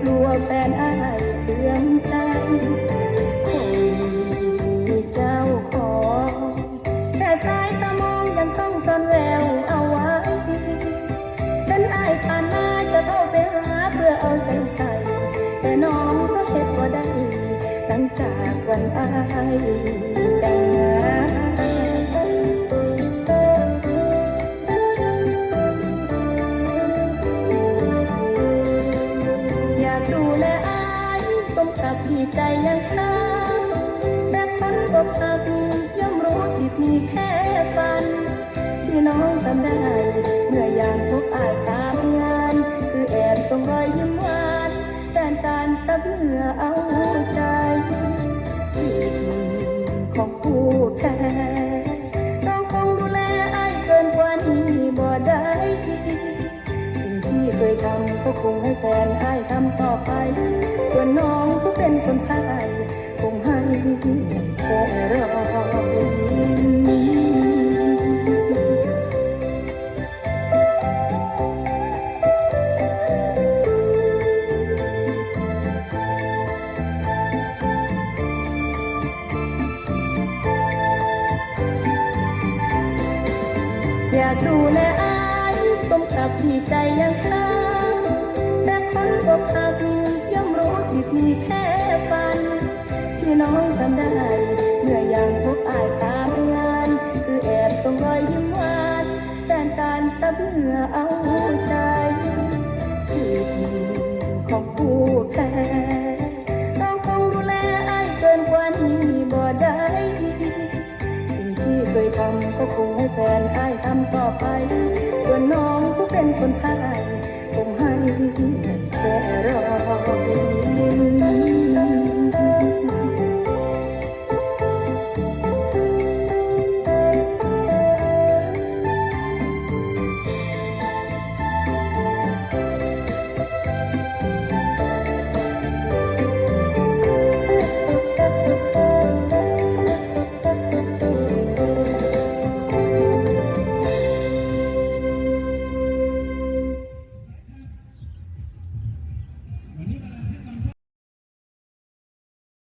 กลัวแฟนอายเตือนใจคนมีเจ้าของแค่สายตามองยังต้องซ่อนแววเอาไว้ฉันอายผ่านมาจะเข้าไปหาเพื่อเอาใจใส่ แต่น้องก็เห็นว่าได้ หลังจากวันอายแต่งงาน ลังค้างแต่คนอกหักย่อมรู้สิมีแค่ฝัน ที่น้องทำได้เมื่อยามพบอายตามงาน คือแอบส่งรอยยิ้มหวานแต่การสับเหงื่อเอาใจสิ่งของผู้แพ้ เคยทำก็คงให้แฟนอายทำต่อไป ส่วนน้องผู้เป็นคนพายคงให้แค่รอยิ้อยากดูแลอายสมกับที่ใจยังค้า อกหักย่อมรู้สิมีแค่ฝัน ที่น้องทำได้ เมื่อยังพบอายตามงาน คือแอบส่งรอยยิ้มหวานแต่การสับเหงื่อเอาใจสิ่งของผู้แพ้ต้องคงดูแลอายเกินกว่านี้บ่ได้สิ่งที่เคยทำก็คงให้แฟนอายทำต่อไป ส่วนน้องผู้เป็นคนพายคงให้แค่รอย